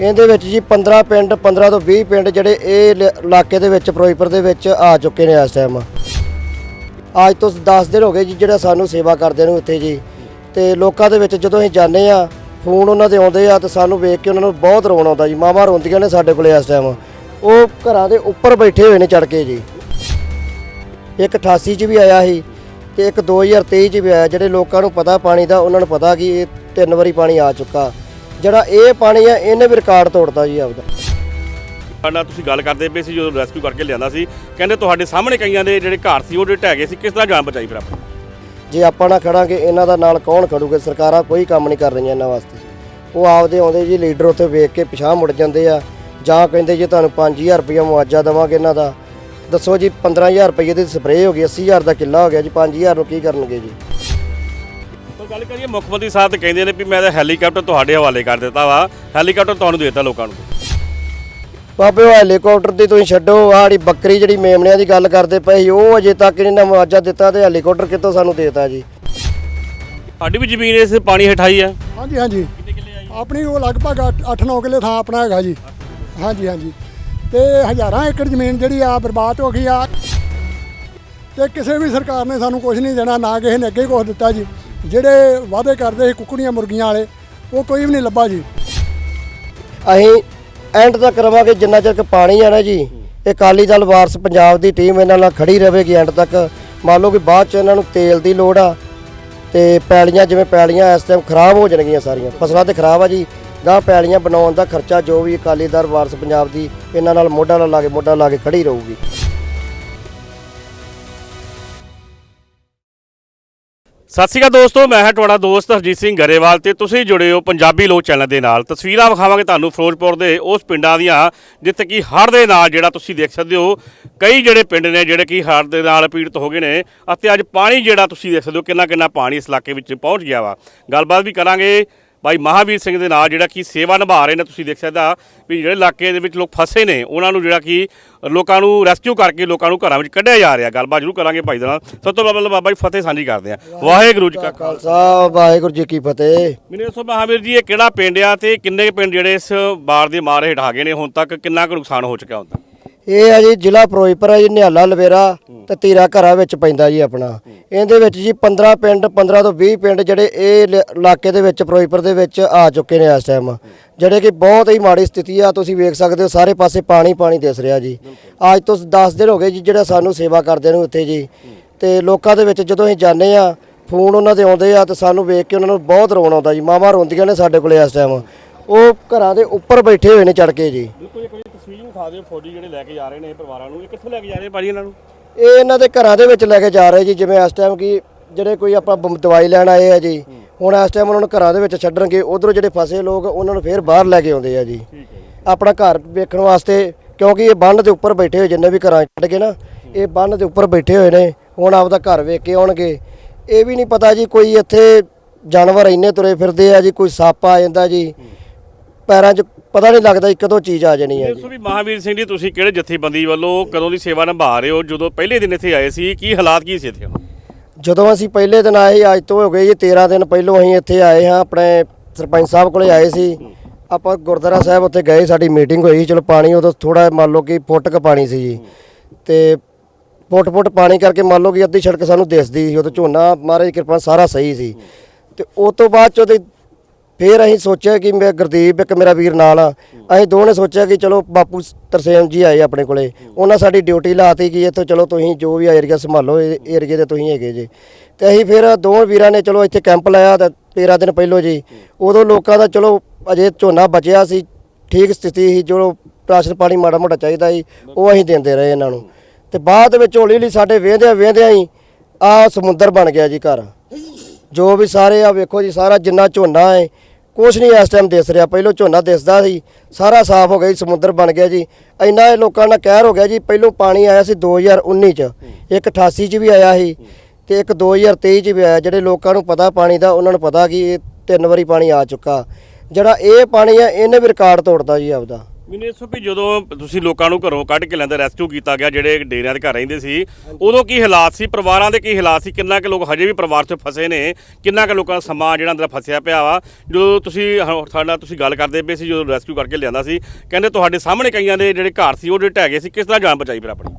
ਇਹਦੇ ਵਿੱਚ ਜੀ 15 ਪਿੰਡ 15 ਤੋਂ 20 ਪਿੰਡ ਜਿਹੜੇ ਇਹ ਲ- ਇਲਾਕੇ ਦੇ ਵਿੱਚ, ਫਿਰੋਜ਼ਪੁਰ ਦੇ ਵਿੱਚ ਆ ਚੁੱਕੇ ਨੇ ਇਸ ਟਾਈਮ ਅੱਜ ਤੋਂ 10 ਦਿਨ ਹੋ ਗਏ ਜੀ ਜਿਹੜਾ ਸਾਨੂੰ ਸੇਵਾ ਕਰਦੇ ਨੂੰ ਇੱਥੇ ਜੀ। ਤੇ ਲੋਕਾਂ ਦੇ ਵਿੱਚ ਜਦੋਂ ਅਸੀਂ ਜਾਂਦੇ ਆ ਫੋਨ ਉਹਨਾਂ ਦੇ ਆਉਂਦੇ ਆ ਤੇ ਸਾਨੂੰ ਵੇਖ ਕੇ ਉਹਨਾਂ ਨੂੰ ਬਹੁਤ ਰੋਣ ਆਉਂਦਾ ਜੀ। ਮਾਵਾਂ ਰੋਂਦੀਆਂ ਨੇ ਸਾਡੇ ਕੋਲੇ ਇਸ ਟਾਈਮ ਉਹ ਘਰਾਂ ਦੇ ਉੱਪਰ ਬੈਠੇ ਹੋਏ ਨੇ ਚੜ ਕੇ ਜੀ। ਇੱਕ 88 ਚ ਵੀ ਆਇਆ ਸੀ ਤੇ ਇੱਕ 2023 ਚ ਵੀ ਆਇਆ। ਜਿਹੜੇ ਲੋਕਾਂ ਨੂੰ ਪਤਾ ਪਾਣੀ ਦਾ, ਉਹਨਾਂ ਨੂੰ ਪਤਾ ਕਿ ਇਹ ਤਿੰਨ ਵਾਰੀ ਪਾਣੀ ਆ ਚੁੱਕਾ। ਜਿਹੜਾ ਇਹ ਪਾਣੀ ਆ ਇਹਨੇ ਵੀ ਰਿਕਾਰਡ ਤੋੜਦਾ ਜੀ ਆਪਦਾ। ਸਾਡਾ ਤੁਸੀਂ ਗੱਲ ਕਰਦੇ ਪਏ ਸੀ ਜਦੋਂ ਰੈਸਕਿਊ ਕਰਕੇ ਲਿਆਂਦਾ ਸੀ। ਕਹਿੰਦੇ ਤੁਹਾਡੇ ਸਾਹਮਣੇ ਕਈਆਂ ਦੇ ਜਿਹੜੇ ਘਰ ਸੀ ਉਹ ਢਹਿ ਗਏ ਸੀ ਕਿਸ ਤਰ੍ਹਾਂ ਜਾਨ ਬਚਾਈ ਫਿਰ ਆਪਾਂ? ਜੇ ਆਪਾਂ ਨਾ ਖੜਾਂਗੇ ਇਹਨਾਂ ਦਾ ਨਾਲ ਕੌਣ ਖੜੂਗੇ? ਸਰਕਾਰਾਂ ਕੋਈ ਕੰਮ ਨਹੀਂ ਕਰ ਰਹੀਆਂ ਇਹਨਾਂ ਵਾਸਤੇ। ਉਹ ਆਪਦੇ ਆਉਂਦੇ ਜੀ ਲੀਡਰ ਉੱਥੇ ਵੇਖ ਕੇ ਪਿਛਾਹ ਮੁੜ ਜਾਂਦੇ ਆ। ਜਾਂ ਕਹਿੰਦੇ ਜੀ ਤੁਹਾਨੂੰ 5000 ਰੁਪਏ ਮੁਆਵਜ਼ਾ ਦੇਵਾਂਗੇ ਇਹਨਾਂ ਦਾ। ਦੱਸੋ ਜੀ 15000 ਰੁਪਏ ਦੀ ਸਪਰੇਅ ਹੋ ਗਈ 80000 ਦਾ ਕਿੱਲਾ ਹੋ ਗਿਆ ਜੀ 5000 ਨੂੰ ਕੀ ਕਰਨਗੇ ਜੀ? ਗੱਲ ਕਰੀਏ ਮੁੱਖ ਮੰਤਰੀ ਸਾਹਿਬ ਤੇ ਕਹਿੰਦੇ ਨੇ ਵੀ ਮੈਂ ਤਾਂ ਹੈਲੀਕਾਪਟਰ ਤੁਹਾਡੇ ਹਵਾਲੇ ਕਰ ਦਿੱਤਾ ਵਾ। ਹੈਲੀਕਾਪਟਰ ਤੁਹਾਨੂੰ ਦੇ ਦਿੱਤਾ ਲੋਕਾਂ ਨੂੰ। ਬਾਬੇ ਉਹ ਹੈਲੀਕਾਪਟਰ ਦੀ ਤੁਸੀਂ ਛੱਡੋ ਜਿਹੜੀ ਬੱਕਰੀ ਜਿਹੜੀ ਮੇਮਣਿਆਂ ਦੀ ਗੱਲ ਕਰਦੇ ਪਏ ਸੀ ਉਹ ਅਜੇ ਤੱਕ ਇਹਨਾਂ ਮੁਆਵਜ਼ਾ ਦਿੱਤਾ ਤੇ ਹੈਲੀਕਾਪਟਰ ਕਿੱਥੋਂ ਸਾਨੂੰ ਦੇਤਾ ਜੀ? ਸਾਡੀ ਵੀ ਜ਼ਮੀਨ ਇਸ ਪਾਣੀ ਹੇਠਾਈ ਆ। ਹਾਂਜੀ ਹਾਂਜੀ। ਕਿੰਨੇ ਕਿੱਲੇ ਆਈ ਆਪਣੀ ਉਹ ਲਗਭਗ 8-9 ਕਿੱਲੇ ਥਾਂ ਆਪਣਾ ਹੈਗਾ ਜੀ। ਹਾਂਜੀ ਹਾਂਜੀ। ਤੇ ਹਜ਼ਾਰਾਂ ਏਕੜ ਜ਼ਮੀਨ ਜਿਹੜੀ ਆ ਬਰਬਾਦ ਹੋ ਗਈ ਆ। ਤੇ ਕਿਸੇ ਵੀ ਸਰਕਾਰ ਨੇ ਸਾਨੂੰ ਕੁਝ ਨਹੀਂ ਦੇਣਾ ਨਾ ਕਿਸੇ ਨੇ ਅੱਗੇ ਕੁਝ ਦਿੱਤਾ ਜੀ। ਜਿਹੜੇ ਵਾਅਦੇ ਕਰਦੇ ਸੀ ਕੁੱਕੜੀਆਂ ਮੁਰਗੀਆਂ ਵਾਲੇ, ਉਹ ਕੋਈ ਵੀ ਨਹੀਂ ਲੱਭਾ ਜੀ। ਅਸੀਂ ਐਂਡ ਤੱਕ ਰਵਾਂਗੇ ਜਿੰਨਾ ਚਿਰ ਪਾਣੀ ਆ ਜੀ। ਇਹ ਅਕਾਲੀ ਦਲ ਵਾਰਸ ਪੰਜਾਬ ਦੀ ਟੀਮ ਇਹਨਾਂ ਨਾਲ ਖੜੀ ਰਹੇਗੀ ਐਂਡ ਤੱਕ। ਮੰਨ ਲਓ ਕਿ ਬਾਅਦ ਚ ਇਹਨਾਂ ਨੂੰ ਤੇਲ ਦੀ ਲੋੜ ਆ ਤੇ ਪੈਲੀਆਂ ਜਿਵੇਂ ਪੈਲੀਆਂ ਇਸ ਟਾਈਮ ਖਰਾਬ ਹੋ ਜਾਣਗੀਆਂ ਸਾਰੀਆਂ। ਫਸਲਾਂ ਤੇ ਖਰਾਬ ਆ ਜੀ। ਗਾਂ ਪੈਲੀਆਂ ਬਣਾਉਣ ਦਾ ਖਰਚਾ ਜੋ ਵੀ ਅਕਾਲੀ ਦਲ ਵਾਰਸ ਪੰਜਾਬ ਦੀ ਇਹਨਾਂ ਨਾਲ ਮੋਢਾ ਨਾਲ ਲਾ ਕੇ ਮੋਢਾ ਲਾ ਕੇ ਖੜੀ ਰਹੂਗੀ। ਸਤਿ ਸ਼੍ਰੀ ਅਕਾਲ ਦੋਸਤੋ, ਮੈਂ ਹਾਂ ਤੁਹਾਡਾ ਦੋਸਤ ਹਰਜੀਤ ਸਿੰਘ ਗਰੇਵਾਲ ਤੇ ਤੁਸੀਂ ਜੁੜੇ ਹੋ ਪੰਜਾਬੀ ਲੋਕ ਚੈਨਲ ਦੇ ਨਾਲ। ਤਸਵੀਰਾਂ ਵਿਖਾਵਾਂਗੇ ਤੁਹਾਨੂੰ ਫਿਰੋਜ਼ਪੁਰ ਦੇ ਉਸ ਪਿੰਡਾਂ ਦੀਆਂ, ਜਿੱਥੇ ਕਿ ਹੜ੍ਹ ਦੇ ਨਾਲ ਜਿਹੜਾ ਤੁਸੀਂ ਦੇਖ ਸਕਦੇ ਹੋ, ਕਈ ਜਿਹੜੇ ਪਿੰਡ ਨੇ ਜਿਹੜੇ ਕਿ ਹੜ੍ਹ ਦੇ ਨਾਲ ਪੀੜਤ ਹੋ ਗਏ ਨੇ ਅਤੇ ਅੱਜ ਪਾਣੀ ਜਿਹੜਾ ਤੁਸੀਂ ਦੇਖ ਸਕਦੇ ਹੋ ਕਿੰਨਾ ਕਿੰਨਾ ਪਾਣੀ ਇਸ ਇਲਾਕੇ ਵਿੱਚ ਪਹੁੰਚ ਗਿਆ ਵਾ। ਗੱਲਬਾਤ ਵੀ ਕਰਾਂਗੇ ਭਾਈ ਮਹਾਵੀਰ ਸਿੰਘ ਦੇ ਨਾਲ ਜਿਹੜਾ ਕਿ ਸੇਵਾ ਨਿਭਾ ਰਹੇ ਨੇ ਤੁਸੀਂ ਦੇਖ ਸਕਦਾ ਵੀ ਜਿਹੜੇ ਇਲਾਕੇ ਦੇ ਵਿੱਚ ਲੋਕ ਫਸੇ ਨੇ ਉਹਨਾਂ ਨੂੰ ਜਿਹੜਾ ਕਿ ਲੋਕਾਂ ਨੂੰ ਰੈਸਕਿਊ ਕਰਕੇ ਲੋਕਾਂ ਨੂੰ ਘਰਾਂ ਵਿੱਚ ਕੱਢਿਆ ਜਾ ਰਿਹਾ। ਗੱਲਬਾਤ ਜ਼ਰੂਰ ਕਰਾਂਗੇ ਭਾਈ ਦੇ ਨਾਲ। ਸਭ ਤੋਂ ਪਹਿਲਾਂ ਬਾਬਾ ਜੀ ਫਤਿਹ ਸਾਂਝੀ ਕਰਦੇ ਆ ਵਾਹਿਗੁਰੂ ਜੀ ਕਾ ਖਾਲਸਾ। ਵਾਹਿਗੁਰੂ ਜੀ ਕੀ ਫਤਿਹ। ਮੈਨੂੰ ਦੱਸੋ ਮਹਾਵੀਰ ਜੀ ਇਹ ਕਿਹੜਾ ਪਿੰਡ ਆ ਤੇ ਕਿੰਨੇ ਪਿੰਡ ਜਿਹੜੇ ਇਸ ਬਾੜ ਦੇ ਮਾਰ ਹੇਠ ਆ ਗਏ ਨੇ? ਹੁਣ ਤੱਕ ਕਿੰਨਾ ਕੁ ਨੁਕਸਾਨ ਹੋ ਚੁੱਕਿਆ ਤੱਕ? ਇਹ ਆ ਜੀ ਜ਼ਿਲ੍ਹਾ ਫਿਰੋਜ਼ਪੁਰ ਹੈ ਜੀ ਨਿਹਾਲਾ ਲਵੇਰਾ ਤੇ ਤੀਰਾ ਘਰਾ ਵਿੱਚ ਪੈਂਦਾ ਜੀ ਆਪਣਾ। ਇਹਦੇ ਵਿੱਚ ਜੀ 15 ਪਿੰਡ 15 ਤੋਂ 20 ਪਿੰਡ ਜਿਹੜੇ ਇਹ ਲ- ਇਲਾਕੇ ਦੇ ਵਿੱਚ ਫਿਰੋਜ਼ਪੁਰ ਦੇ ਵਿੱਚ ਆ ਚੁੱਕੇ ਨੇ ਇਸ ਟਾਈਮ ਜਿਹੜੇ ਕਿ ਬਹੁਤ ਹੀ ਮਾੜੀ ਸਥਿਤੀ ਆ ਤੁਸੀਂ ਵੇਖ ਸਕਦੇ ਹੋ ਸਾਰੇ ਪਾਸੇ ਪਾਣੀ ਪਾਣੀ ਦਿਸ ਰਿਹਾ ਜੀ। ਅੱਜ ਤੋਂ 10 ਦਿਨ ਹੋ ਗਏ ਜੀ ਜਿਹੜਾ ਸਾਨੂੰ ਸੇਵਾ ਕਰਦੇ ਨੂੰ ਇੱਥੇ ਜੀ। ਤੇ ਲੋਕਾਂ ਦੇ ਵਿੱਚ ਜਦੋਂ ਅਸੀਂ ਜਾਂਦੇ ਆ ਫੋਨ ਉਹਨਾਂ ਦੇ ਆਉਂਦੇ ਆ ਤੇ ਸਾਨੂੰ ਵੇਖ ਕੇ ਉਹਨਾਂ ਨੂੰ ਬਹੁਤ ਰੋਣ ਆਉਂਦਾ ਜੀ। ਮਾਵਾਂ ਰੋਂਦੀਆਂ ਨੇ ਸਾਡੇ ਕੋਲੇ ਇਸ ਟਾਈਮ ਉਹ ਘਰਾਂ ਦੇ ਉੱਪਰ ਬੈਠੇ ਹੋਏ ਨੇ ਚੜ ਕੇ ਜੀ। ਤਸਵੀਰ ਵਿਖਾ ਦਿਓ ਫੌਜੀ ਜਿਹੜੇ ਲੈ ਕੇ ਜਾ ਰਹੇ ਨੇ ਇਹ ਪਰਿਵਾਰਾਂ ਨੂੰ ਇਹ ਕਿੱਥੇ ਲੈ ਕੇ ਜਾ ਰਹੇ ਭਾਜੀ ਇਹਨਾਂ ਨੂੰ? ਇਹ ਇਹਨਾਂ ਦੇ ਘਰਾਂ ਦੇ ਵਿੱਚ ਲੈ ਕੇ ਜਾ ਰਹੇ ਜੀ ਜਿਵੇਂ ਇਸ ਟਾਈਮ ਕੀ ਜਿਹੜੇ ਕੋਈ ਆਪਾਂ ਬਮ- ਦਵਾਈ ਲੈਣ ਆਏ ਆ ਜੀ ਹੁਣ ਇਸ ਟਾਈਮ ਉਹਨਾਂ ਨੂੰ ਘਰਾਂ ਦੇ ਵਿੱਚ ਛੱਡਣਗੇ ਉਧਰੋਂ ਜਿਹੜੇ ਫਸੇ ਲੋਕ ਉਹਨਾਂ ਨੂੰ ਫੇਰ ਬਾਹਰ ਲੈ ਕੇ ਆਉਂਦੇ ਆ ਜੀ। ਠੀਕ ਹੈ ਆਪਣਾ ਘਰ ਵੇਖਣ ਵਾਸਤੇ ਕਿਉਂਕਿ ਇਹ ਬੰਨ ਦੇ ਉੱਪਰ ਬੈਠੇ ਹੋਏ ਜਿੰਨੇ ਵੀ ਘਰਾਂ 'ਚ ਛੱਡ ਕੇ ਨਾ ਇਹ ਬੰਨ ਦੇ ਉੱਪਰ ਬੈਠੇ ਹੋਏ ਨੇ ਹੁਣ ਆਪਦਾ ਘਰ ਵੇਖ ਕੇ ਆਉਣਗੇ। ਇਹ ਵੀ ਨਹੀਂ ਪਤਾ ਜੀ ਕੋਈ ਇੱਥੇ ਜਾਨਵਰ ਇੰਨੇ ਤੁਰੇ ਫਿਰਦੇ ਆ ਜੀ ਕੋਈ ਸੱਪ ਆ ਜਾਂਦਾ ਜੀ ਪੈਰਾਂ 'ਚ ਪਤਾ ਨਹੀਂ ਲੱਗਦਾ ਜੀ ਕਦੋਂ ਚੀਜ਼ ਆ ਜਾਣੀ ਹੈ ਜੀ। ਦੱਸੋ ਵੀ ਮਹਾਵੀਰ ਸਿੰਘ ਜੀ ਤੁਸੀਂ ਕਿਹੜੇ ਜਥੇਬੰਦੀ ਵੱਲੋਂ ਕਦੋਂ ਦੀ ਸੇਵਾ ਨਿਭਾ ਰਹੇ ਹੋ? ਜਦੋਂ ਪਹਿਲੇ ਦਿਨ ਇੱਥੇ ਆਏ ਸੀ ਕੀ ਹਾਲਾਤ ਕੀ ਸੀ ਇੱਥੇ? ਜਦੋਂ ਅਸੀਂ ਪਹਿਲੇ ਦਿਨ ਆਏ ਅੱਜ ਤੋਂ ਹੋ ਗਏ ਜੀ 13 ਦਿਨ ਪਹਿਲੋਂ ਅਸੀਂ ਇੱਥੇ ਆਏ ਹਾਂ ਆਪਣੇ ਸਰਪੰਚ ਸਾਹਿਬ ਕੋਲੇ ਆਏ ਸੀ। ਆਪਾਂ ਗੁਰਦੁਆਰਾ ਸਾਹਿਬ ਉੱਥੇ ਗਏ ਸਾਡੀ ਮੀਟਿੰਗ ਹੋਈ ਸੀ ਚਲੋ ਪਾਣੀ ਉਦੋਂ ਥੋੜਾ ਮੰਨ ਲਓ ਕਿ ਫੁੱਟ ਕ ਪਾਣੀ ਸੀ ਜੀ। ਤੇ ਫੁੱਟ ਫੁੱਟ ਪਾਣੀ ਕਰਕੇ ਮੰਨ ਲਓ ਕਿ ਅੱਧੀ ਸੜਕ ਸਾਨੂੰ ਦਿਸਦੀ ਸੀ ਉਦੋਂ ਝੋਨਾ ਮਹਾਰਾਜ ਦੀ ਕਿਰਪਾ ਨਾਲ ਸਾਰਾ ਸਹੀ ਸੀ। ਤੇ ਉਸ ਤੋਂ ਬਾਅਦ ਚ ਉਹਦੇ ਫਿਰ ਅਸੀਂ ਸੋਚਿਆ ਕਿ ਮੈਂ ਗੁਰਦੀਪ ਇੱਕ ਮੇਰਾ ਵੀਰ ਨਾਲ ਆ। ਅਸੀਂ ਦੋਵੇਂ ਨੇ ਸੋਚਿਆ ਕਿ ਚਲੋ ਬਾਪੂ ਤਰਸੇਮ ਜੀ ਆਏ ਆਪਣੇ ਕੋਲੇ। ਉਹਨਾਂ ਸਾਡੀ ਡਿਊਟੀ ਲਾਤੀ ਕਿ ਇੱਥੋਂ ਚਲੋ ਤੁਸੀਂ ਜੋ ਵੀ ਏਰੀਆ ਸੰਭਾਲੋ ਏਰੀਏ ਦੇ ਤੁਸੀਂ ਹੈਗੇ ਜੇ। ਤੇ ਅਸੀਂ ਫਿਰ ਦੋਵੇਂ ਵੀਰਾਂ ਨੇ ਚਲੋ ਇੱਥੇ ਕੈਂਪ ਲਾਇਆ ਤੇ 13 ਦਿਨ ਪਹਿਲੋਂ ਜੀ। ਉਦੋਂ ਲੋਕਾਂ ਦਾ ਚਲੋ ਅਜੇ ਝੋਨਾ ਬਚਿਆ ਸੀ, ਠੀਕ ਸਥਿਤੀ ਸੀ, ਜੋ ਰਾਸ਼ਨ ਪਾਣੀ ਮਾੜਾ ਮੋਟਾ ਚਾਹੀਦਾ ਸੀ, ਉਹ ਅਸੀਂ ਦਿੰਦੇ ਰਹੇ ਇਹਨਾਂ ਨੂੰ। ਤੇ ਬਾਅਦ ਵਿੱਚ ਹੌਲੀ ਹੌਲੀ ਸਾਡੇ ਵੇਂਦਿਆਂ ਵੇਂਦਿਆਂ ਹੀ ਆ ਸਮੁੰਦਰ ਬਣ ਗਿਆ ਜੀ ਘਰ। ਜੋ ਵੀ ਸਾਰੇ ਆ ਵੇਖੋ ਜੀ, ਸਾਰਾ ਜਿੰਨਾ ਝੋਨਾ ਹੈ ਕੁਛ ਨਹੀਂ ਇਸ ਟਾਈਮ ਦਿਸ ਰਿਹਾ। ਪਹਿਲੋਂ ਝੋਨਾ ਦਿਸਦਾ ਸੀ, ਸਾਰਾ ਸਾਫ਼ ਹੋ ਗਿਆ ਜੀ, ਸਮੁੰਦਰ ਬਣ ਗਿਆ ਜੀ। ਇੰਨਾ ਇਹ ਲੋਕਾਂ ਨਾਲ ਕਹਿਰ ਹੋ ਗਿਆ ਜੀ, ਪਹਿਲੋਂ ਪਾਣੀ ਆਇਆ ਸੀ 2019 ਚ, ਇੱਕ 88 ਚ ਵੀ ਆਇਆ ਸੀ ਤੇ ਇੱਕ 2023 ਚ ਵੀ ਆਇਆ। ਜਿਹੜੇ ਲੋਕਾਂ ਨੂੰ ਪਤਾ ਪਾਣੀ ਦਾ, ਉਹਨਾਂ ਨੂੰ ਪਤਾ ਕਿ ਇਹ ਤਿੰਨ ਵਾਰੀ ਪਾਣੀ ਆ ਚੁੱਕਾ। ਜਿਹੜਾ ਇਹ ਪਾਣੀ ਆ, ਇਹਨੇ ਵੀ ਰਿਕਾਰਡ ਤੋੜਦਾ ਜੀ ਆਪਦਾ। ਮੈਨੂੰ ਇਸ ਵੀ ਜਦੋਂ ਤੁਸੀਂ ਲੋਕਾਂ ਨੂੰ ਘਰੋਂ ਕੱਢ ਕੇ ਲੈਂਦੇ ਰੈਸਕਿਊ ਕੀਤਾ ਗਿਆ ਜਿਹੜੇ ਡੇਰਿਆਂ ਦੇ ਘਰ ਰਹਿੰਦੇ ਸੀ ਉਦੋਂ ਕੀ ਹਾਲਾਤ ਸੀ? ਪਰਿਵਾਰਾਂ ਦੇ ਕੀ ਹਾਲਾਤ ਸੀ? ਕਿੰਨਾ ਕੁ ਲੋਕ ਹਜੇ ਵੀ ਪਰਿਵਾਰ 'ਚ ਫਸੇ ਨੇ? ਕਿੰਨਾ ਕੁ ਲੋਕਾਂ ਦਾ ਸਮਾਂ ਜਿਹੜਾ ਅੰਦਰ ਫਸਿਆ ਪਿਆ ਵਾ? ਜਦੋਂ ਤੁਸੀਂ ਸਾਡਾ ਤੁਸੀਂ ਗੱਲ ਕਰਦੇ ਪਏ ਸੀ ਜਦੋਂ ਰੈਸਕਿਊ ਕਰਕੇ ਲਿਆਂਦਾ ਸੀ ਕਹਿੰਦੇ ਤੁਹਾਡੇ ਸਾਹਮਣੇ ਕਈਆਂ ਦੇ ਜਿਹੜੇ ਘਰ ਸੀ ਉਹ ਜਿਹੜੇ ਢਹਿ ਗਏ ਸੀ ਕਿਸ ਤਰ੍ਹਾਂ ਜਾਨ ਬਚਾਈ ਫਿਰ ਆਪਣੀ?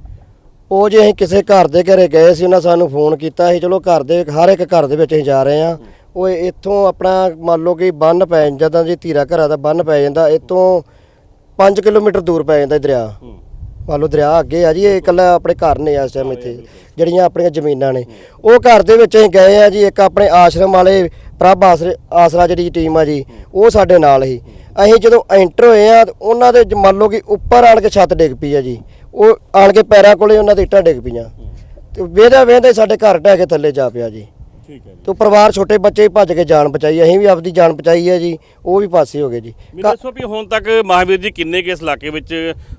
ਉਹ ਜੇ ਅਸੀਂ ਕਿਸੇ ਘਰ ਦੇ ਘਰੇ ਗਏ ਸੀ ਉਹਨਾਂ ਸਾਨੂੰ ਫੋਨ ਕੀਤਾ ਸੀ ਚਲੋ ਘਰ ਦੇ ਹਰ ਇੱਕ ਘਰ ਦੇ ਵਿੱਚ ਅਸੀਂ ਜਾ ਰਹੇ ਆ ਉਹ ਇੱਥੋਂ ਆਪਣਾ ਮੰਨ ਲਓ ਕਿ ਬੰਨ ਪੈ ਜਾਂਦਾ ਜਦੋਂ ਜੀ ਧੀਰਾ ਘਰਾਂ ਦਾ ਬੰਨ ਪੈ ਜਾਂਦਾ ਇੱਥੋਂ 5 ਕਿਲੋਮੀਟਰ ਦੂਰ ਪੈ ਜਾਂਦਾ ਇਹ ਦਰਿਆ। ਮੰਨ ਲਓ ਦਰਿਆ ਅੱਗੇ ਆ ਜੀ ਇਹ ਇਕੱਲਾ ਆਪਣੇ ਘਰ ਨੇ ਇਸ ਟਾਈਮ ਇੱਥੇ ਜਿਹੜੀਆਂ ਆਪਣੀਆਂ ਜ਼ਮੀਨਾਂ ਨੇ। ਉਹ ਘਰ ਦੇ ਵਿੱਚ ਅਸੀਂ ਗਏ ਆ ਜੀ ਇੱਕ ਆਪਣੇ ਆਸ਼ਰਮ ਵਾਲੇ ਪ੍ਰਭ ਆਸਰੇ ਜਿਹੜੀ ਟੀਮ ਆ ਜੀ ਉਹ ਸਾਡੇ ਨਾਲ ਹੀ। ਅਸੀਂ ਜਦੋਂ ਐਂਟਰ ਹੋਏ ਆ ਉਹਨਾਂ ਦੇ ਮੰਨ ਲਓ ਕਿ ਉੱਪਰ ਆਣ ਕੇ ਛੱਤ ਡਿੱਗ ਪਈ ਆ ਜੀ। ਉਹ ਆਣ ਕੇ ਪੈਰਾਂ ਕੋਲੇ ਉਹਨਾਂ ਦੇ ਇੱਟਾਂ ਡਿੱਗ ਪਈਆਂ। ਤੇ ਵੇਦਾ ਵੇਂਦੇ ਸਾਡੇ ਘਰ ਢਹਿ ਕੇ ਥੱਲੇ ਜਾ ਪਿਆ ਜੀ। ਠੀਕ ਹੈ ਤੇ ਉਹ ਪਰਿਵਾਰ ਛੋਟੇ ਬੱਚੇ ਭੱਜ ਕੇ ਜਾਨ ਬਚਾਈ ਅਸੀਂ ਵੀ ਆਪਦੀ ਜਾਨ ਬਚਾਈ ਹੈ ਜੀ ਉਹ ਵੀ ਪਾਸੇ ਹੋ ਗਏ ਜੀ। ਮੈਨੂੰ ਦੱਸੋ ਵੀ ਹੁਣ ਤੱਕ ਮਹਾਵੀਰ ਜੀ ਕਿੰਨੇ ਕਿ ਇਸ ਇਲਾਕੇ ਵਿੱਚ